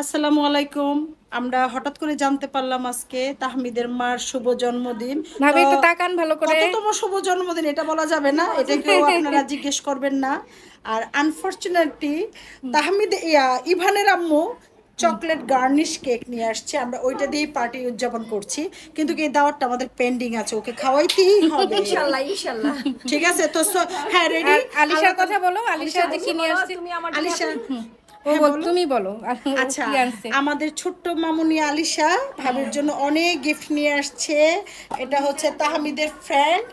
আসসালামু আলাইকুম। আমরা হঠাৎ করে জানতে পারলাম আজকে তাহমিদের মার শুভ জন্মদিন। ভাবি একটু তাকান ভালো করে। কততম শুভ জন্মদিন এটা বলা যাবে না এটা কেউ আপনারা জিজ্ঞেস করবেন না। আর আনফরচুনেটলি তাহমিদ ইয়া ইভানের আম্মু চকলেট গার্নিশ কেক নিয়ে আসছে। আমরা ওইটা দিয়েই পার্টি উদযাপন করছি। কিন্তু এই দাওয়াতটা আমাদের পেন্ডিং আছে ওকে খাওয়াইতেই হবে। ইনশাল্লাহ ইনশাল্লাহ। ঠিক আছে তো হ্যাঁ রেডি আলিশার কথা বলো আলিশা দেখি নিয়ে আসছে। তুমি আমার আলিশা তুমি বলো আচ্ছা আমাদের ছোট্ট মামুনি আলিশা ভাবির জন্য অনেক গিফট নিয়ে আসছে। এটা হচ্ছে তাহমিদের ফ্রেন্ড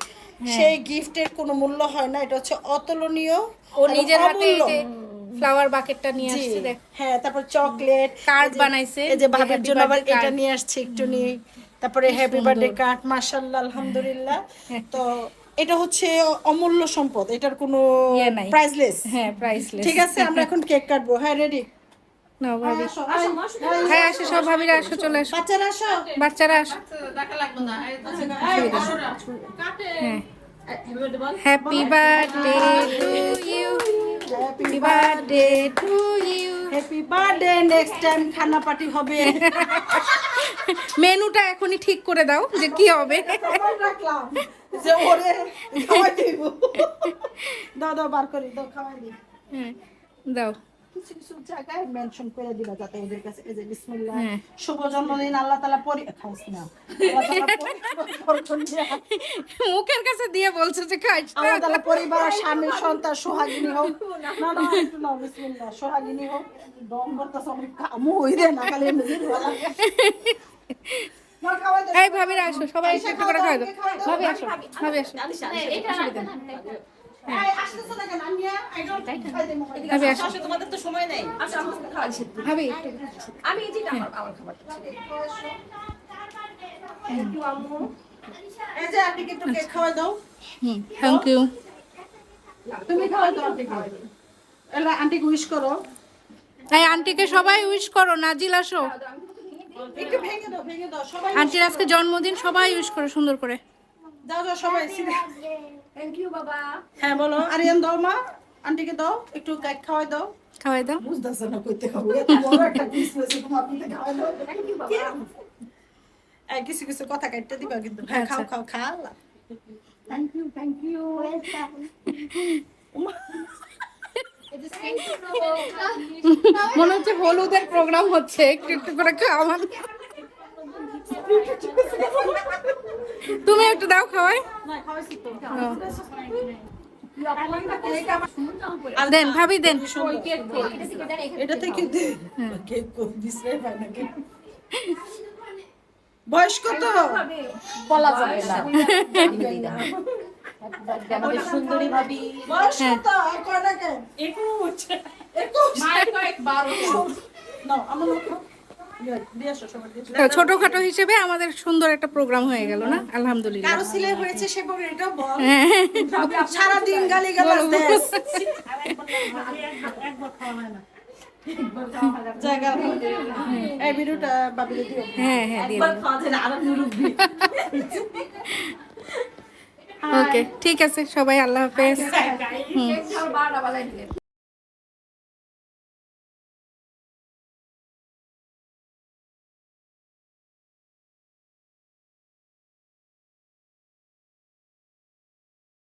সেই গিফটের কোনো মূল্য হয় না এটা হচ্ছে অতুলনীয় ও নিজের হাতে ফ্লাওয়ার বাকেটটা নিয়ে আসছে দেখ। হ্যাঁ তারপর চকলেট কার্ড বানাইছে, এই যে যে ভাবির জন্য আবার এটা নিয়ে আসছে একটু নিয়ে। তারপরে হ্যাপি বার্থডে কার্ড মাশাআল্লাহ আলহামদুলিল্লাহ। তো এটা হচ্ছে অমূল্য সম্পদ এটার কোনো ইয়ে নাই। প্রাইসলেস হ্যাঁ প্রাইসলেস ঠিক আছে আমরা এখন কেক কাটবো। হ্যাঁ রেডি না ভাবি। হ্যাঁ আসো সব ভাবিরা আসো চলে আসো। বাচ্চারা আসো। বাচ্চারা আসো। হ্যাঁ। Happy birthday to you happy birthday to happy birthday next time খানা পার্টি হবে। মেনুটা এখনই ঠিক করে দাও যে কি হবে। রাখলাম যে ওরে খাওয়াই দিব। দাও দাও বার করি দাও খাওয়াই দিই। হ্যাঁ দাও। কিছু কিছু জায়গায় মেনশন করে দিবা যাতে ওদের কাছে এই যে বিসমিল্লাহ হ্যাঁ। শুভ জন্মদিন আল্লাহ তাআলা পরি না। আল্লাহ তাআলা মুখের কাছে দিয়ে বলছো যে খাইছ না। তাআলা পরিবার স্বামী সন্তান সোহাগিনী হোক। না না একটু নাও বিসমিল্লাহ সোহাগিনী হোক। দম করতেছ আমি কামু হই রে না খালি না এই ভাবিরা আসো সবাই একটু একটু করে খাই দাও। ভাবি আসো ভাবি আসো। না কেন? আমি এই যে কেক দাও। হুম থ্যাংক ইউ তুমি খাওয়াই দাও আন্টিকে। এলা আন্টিকে উইশ করো। এই আন্টিকে সবাই উইশ করো নাজিল আসো। একটু ভেঙে দাও ভেঙে দাও সবাই আন্টির আজকে জন্মদিন সবাই উইশ করো সুন্দর করে। দাও দাও সবাই থ্যাংক ইউ বাবা। হ্যাঁ বলো আরিয়ান দাও মা আন্টিকে দাও একটু কেক খাওয়াই দাও। খাওয়াই দাও। বুঝতেছে না কইতে খাব এত বড় একটা ক্রিসমাস তোমার আন্টিকে খাওয়াই দাও। থ্যাংক ইউ বাবা। এই কিছু কিছু কথা কাটতে দিবা কিন্তু হ্যাঁ খাও খাও খা থ্যাংক ইউ থ্যাংক ইউ মনে হচ্ছে হলুদের প্রোগ্রাম হচ্ছে একটু একটু করে খাওয়ান তুমি একটু দাও খাওয়াই। না খাওয়াইছি তো আর দেন ভাবি দেন এটা থেকে দে কেক কো বিশ্রাই পায় না কেক বয়স কত? বলা যাবে না। আমাদের সুন্দরী ভাবি। বয়স কত? আর কেন আমার আসো। তো ছোটখাটো হিসেবে আমাদের সুন্দর একটা প্রোগ্রাম হয়ে গেল না? আলহামদুলিল্লাহ। কারও সিলে হয়েছে সে বলে এটা বল। সারাদিন গালি গালাজ জায়গা এই ভিডিওটা বাবিলে দিও। হ্যাঁ হ্যাঁ একবার খাওয়া যায় ওকে ঠিক আছে সবাই আল্লাহ হাফেজ। কেক